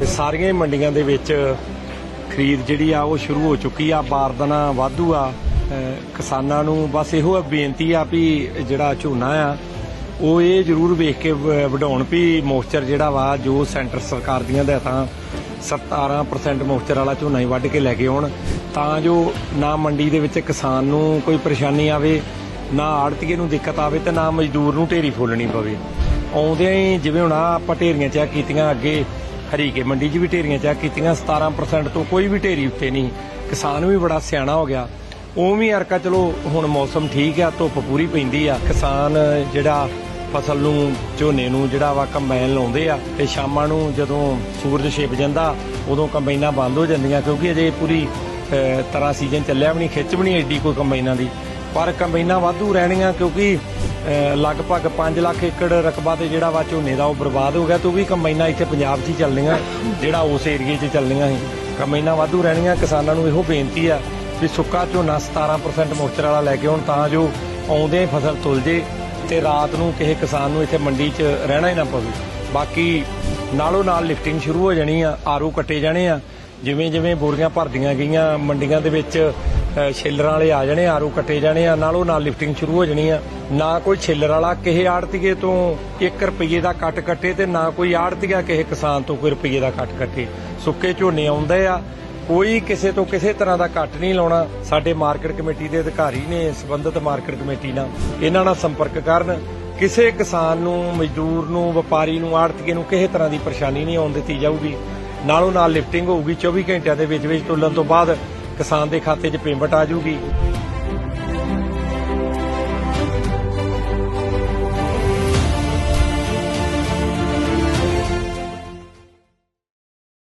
ਤੇ ਸਾਰੀਆਂ ਹੀ ਮੰਡੀਆਂ ਦੇ ਵਿੱਚ ਖਰੀਦ ਜਿਹੜੀ ਆ ਉਹ ਸ਼ੁਰੂ ਹੋ ਚੁੱਕੀ ਆ ਬਾਰਦਾਨਾ ਵਾਧੂ ਆ। ਕਿਸਾਨਾਂ ਨੂੰ ਬਸ ਇਹੋ ਬੇਨਤੀ ਆ ਵੀ ਜਿਹੜਾ ਝੋਨਾ ਆ, ਉਹ ਇਹ ਜ਼ਰੂਰ ਵੇਖ ਕੇ ਵਧਾਉਣ ਵੀ ਮੋਇਸਚਰ ਜਿਹੜਾ ਵਾ, ਜੋ ਸੈਂਟਰ ਸਰਕਾਰ ਦੀਆਂ ਹਦਾਇਤਾਂ 17% ਮੋਇਸਚਰ ਵਾਲਾ ਝੋਨਾ ਹੀ ਵੱਢ ਕੇ ਲੈ ਕੇ ਆਉਣ। ਤਾਂ ਜੋ ਨਾ ਮੰਡੀ ਦੇ ਵਿੱਚ ਕਿਸਾਨ ਨੂੰ ਕੋਈ ਪਰੇਸ਼ਾਨੀ ਆਵੇ, ਨਾ ਆੜਤੀਏ ਨੂੰ ਦਿੱਕਤ ਆਵੇ ਤੇ ਨਾ ਮਜ਼ਦੂਰ ਨੂੰ ਢੇਰੀ ਫੋਲਣੀ ਪਵੇ। ਆਉਂਦਿਆਂ ਹੀ ਜਿਵੇਂ ਹੁਣ ਆਹ ਆਪਾਂ ਢੇਰੀਆਂ ਚੈੱਕ ਕੀਤੀਆਂ ਅੱਗੇ ਹਰੀਕੇ ਮੰਡੀ 'ਚ ਵੀ ਢੇਰੀਆਂ ਚੈੱਕ ਕੀਤੀਆਂ 17% ਤੋਂ ਕੋਈ ਵੀ ਢੇਰੀ ਉੱਤੇ ਨਹੀਂ। ਕਿਸਾਨ ਵੀ ਬੜਾ ਸਿਆਣਾ ਹੋ ਗਿਆ। ਉਵੇਂ ਅਰਕਾ, ਚਲੋ, ਹੁਣ ਮੌਸਮ ਠੀਕ ਆ, ਧੁੱਪ ਪੂਰੀ ਪੈਂਦੀ ਆ। ਕਿਸਾਨ ਜਿਹੜਾ ਫਸਲ ਨੂੰ, ਝੋਨੇ ਨੂੰ ਜਿਹੜਾ ਵਾ ਕੰਬਾਈਨ ਲਾਉਂਦੇ ਆ, ਤੇ ਸ਼ਾਮਾਂ ਨੂੰ ਜਦੋਂ ਸੂਰਜ ਛਿਪ ਜਾਂਦਾ, ਉਦੋਂ ਕੰਬਾਈਨਾਂ ਬੰਦ ਹੋ ਜਾਂਦੀਆਂ, ਕਿਉਂਕਿ ਅਜੇ ਪੂਰੀ ਤਰ੍ਹਾਂ ਸੀਜ਼ਨ ਚੱਲਿਆ ਵੀ ਨਹੀਂ, ਖਿੱਚ ਵੀ ਨਹੀਂ ਐਡੀ ਕੋਈ ਕੰਬਾਈਨਾਂ ਦੀ। ਪਰ ਕੰਬਾਈਨਾਂ ਵਾਧੂ ਰਹਿਣੀਆਂ, ਕਿਉਂਕਿ ਲਗਭਗ 5 ਲੱਖ ਏਕੜ ਰਕਬਾ ਤੇ ਜਿਹੜਾ ਵਾ ਝੋਨੇ ਦਾ ਉਹ ਬਰਬਾਦ ਹੋ ਗਿਆ। ਤੇ ਉਹ ਵੀ ਕੰਬਾਈਨਾਂ ਇੱਥੇ ਪੰਜਾਬ 'ਚ ਹੀ ਚੱਲਣੀਆਂ, ਜਿਹੜਾ ਉਸ ਏਰੀਏ 'ਚ ਚੱਲਣੀਆਂ ਸੀ। ਕੰਬਾਈਨਾਂ ਵਾਧੂ ਰਹਿਣੀਆਂ, ਕਿਸਾਨਾਂ ਨੂੰ ਇਹੋ ਬੇਨਤੀ ਆ ਵੀ ਸੁੱਕਾ ਝੋਨਾ 17% ਮੋਇਸਚਰ ਵਾਲਾ ਲੈ ਕੇ ਆਉਣ ਤਾਂ ਜੋ ਆਉਂਦੇ ਹੀ ਫਸਲ ਤੁਲ ਜੇ ਤੇ ਰਾਤ ਨੂੰ ਕਿਸੇ ਕਿਸਾਨ ਨੂੰ ਇੱਥੇ ਮੰਡੀ 'ਚ ਰਹਿਣਾ ਹੀ ਨਾ ਪਵੇ। ਬਾਕੀ ਨਾਲੋਂ ਨਾਲ ਲਿਫਟਿੰਗ ਸ਼ੁਰੂ ਹੋ ਜਾਣੀ ਆ, ਆਰੂ ਕੱਟੇ ਜਾਣੇ ਆ। ਜਿਵੇਂ ਜਿਵੇਂ ਬੋਰੀਆਂ ਭਰਦੀਆਂ ਗਈਆਂ ਮੰਡੀਆਂ ਦੇ ਵਿੱਚ ਛੇਲਰਾਂ ਵਾਲੇ ਆ ਜਾਣੇ, ਆਰੂ ਕੱਟੇ ਜਾਣੇ ਆ, ਨਾਲੋਂ ਨਾਲ ਲਿਫਟਿੰਗ ਸ਼ੁਰੂ ਹੋ ਜਾਣੀ ਆ। ਨਾ ਕੋਈ ਛੇਲਰ ਵਾਲਾ ਕਿਸੇ ਆੜਤੀਏ ਤੋਂ 1 ਰੁਪਏ ਦਾ ਕੱਟ ਕੱਟੇ ਤੇ ਨਾ ਕੋਈ ਆੜਤੀਆ ਕਿਸੇ ਕਿਸਾਨ ਤੋਂ ਕੋਈ ਰੁਪਏ ਦਾ ਕੱਟ ਕੱਟੇ। ਸੁੱਕੇ ਝੋਨੇ ਆਉਂਦੇ ਆ, ਕੋਈ ਕਿਸੇ ਤੋਂ ਕਿਸੇ ਤਰ੍ਹਾਂ ਦਾ ਕੱਟ ਨਹੀਂ ਲਾਉਣਾ। ਸਾਡੇ ਮਾਰਕੀਟ ਕਮੇਟੀ ਦੇ ਅਧਿਕਾਰੀ ਨੇ, ਸੰਬੰਧਿਤ ਮਾਰਕੀਟ ਕਮੇਟੀ ਨਾਲ ਇਹਨਾਂ ਨਾਲ ਸੰਪਰਕ ਕਰਨ। ਕਿਸੇ ਕਿਸਾਨ ਨੂੰ, ਮਜ਼ਦੂਰ ਨੂੰ, ਵਪਾਰੀ ਨੂੰ, ਆੜਤੀਏ ਨੂੰ ਕਿਸੇ ਤਰ੍ਹਾਂ ਦੀ ਪਰੇਸ਼ਾਨੀ ਨਹੀਂ ਆਉਣ ਦਿੱਤੀ ਜਾਊਗੀ। ਨਾਲੋਂ ਨਾਲ ਲਿਫਟਿੰਗ ਹੋਊਗੀ 24 ਘੰਟਿਆਂ ਦੇ ਵਿੱਚ ਵਿੱਚ ਤੁਲਣ ਤੋਂ ਬਾਅਦ। ਕਿਸਾਨ ਦੇ ਖਾਤੇ 'ਚ ਪੇਮੈਂਟ ਆ ਜਾਊਗੀ।